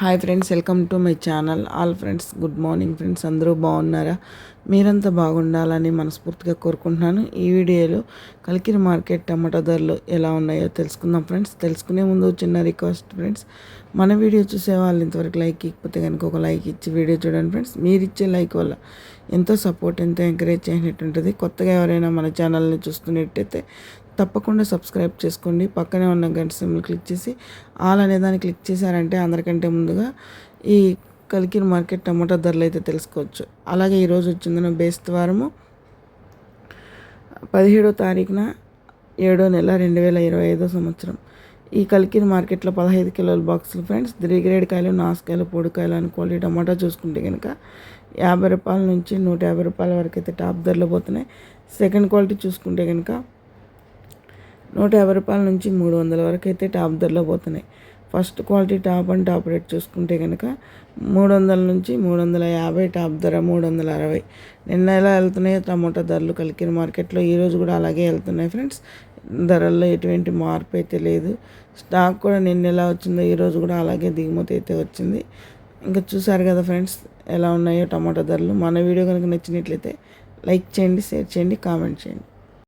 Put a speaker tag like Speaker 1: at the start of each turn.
Speaker 1: Hi friends welcome to my channel all friends good morning friends అందరూ బాగున్నారా? మీరంతా బాగుండాలని మనస్ఫూర్తిగా కోరుకుంటున్నాను. ఈ వీడియోలో కలికిరి మార్కెట్ టమాటా ధరలు ఎలా ఉన్నాయో తెలుసుకుందాం ఫ్రెండ్స్ తెలుసుకునే ముందు చిన్న రిక్వెస్ట్ ఫ్రెండ్స్ మన వీడియో చూసే వాళ్ళు ఇంతవరకు లైక్ ఇకపోతే కనుక ఒక లైక్ ఇచ్చి వీడియో చూడండి ఫ్రెండ్స్ మీరు ఇచ్చే లైక్ వల్ల ఎంతో సపోర్ట్ ఎంతో ఎంకరేజ్ చేసినట్టు ఉంటుంది కొత్తగా ఎవరైనా మన ఛానల్ని చూస్తున్నట్టయితే తప్పకుండా సబ్స్క్రైబ్ చేసుకోండి. పక్కనే ఉన్న గంట సింబల్ క్లిక్ చేసి ఆల్ అనే దాన్ని క్లిక్ చేశారంటే అందరికంటే ముందుగా ఈ కలికిన మార్కెట్ టమాటా ధరలు అయితే తెలుసుకోవచ్చు. అలాగే ఈరోజు వచ్చిందన్న బేస్తవారము పదిహేడో తారీఖున ఏడో నెల రెండు వేల ఇరవై ఐదో సంవత్సరం. ఈ కలికిన మార్కెట్లో పదహైదు కిలోల బాక్సులు ఫ్రెండ్స్. గ్రేడ్ కాయలు నాసుకాయలు పొడికాయలు అనుకోవాలి టమాటా చూసుకుంటే కనుక యాభై రూపాయల నుంచి నూట యాభై రూపాయల వరకు అయితే టాప్ ధరలు పోతున్నాయి. సెకండ్ క్వాలిటీ చూసుకుంటే కనుక నూట యాభై రూపాయల నుంచి మూడు వందల వరకు అయితే టాప్ ధరలో పోతున్నాయి. First quality top and top rate చూసుకుంటే కనుక మూడు వందల నుంచి మూడు వందల యాభై టాప్ ధర మూడు వందల అరవై. నిన్న ఎలా వెళ్తున్నాయో టమోటా ధరలు కలికిన మార్కెట్లో ఈరోజు కూడా అలాగే వెళ్తున్నాయి ఫ్రెండ్స్. ధరల్లో ఎటువంటి మార్పు అయితే లేదు. స్టాక్ కూడా నిన్న ఎలా వచ్చిందో ఈరోజు కూడా అలాగే దిగుమతి అయితే వచ్చింది. ఇంకా చూసారు కదా ఫ్రెండ్స్ ఎలా ఉన్నాయో టమాటా ధరలు. మన వీడియో కనుక నచ్చినట్లయితే లైక్ చేయండి షేర్ చేయండి కామెంట్ చేయండి.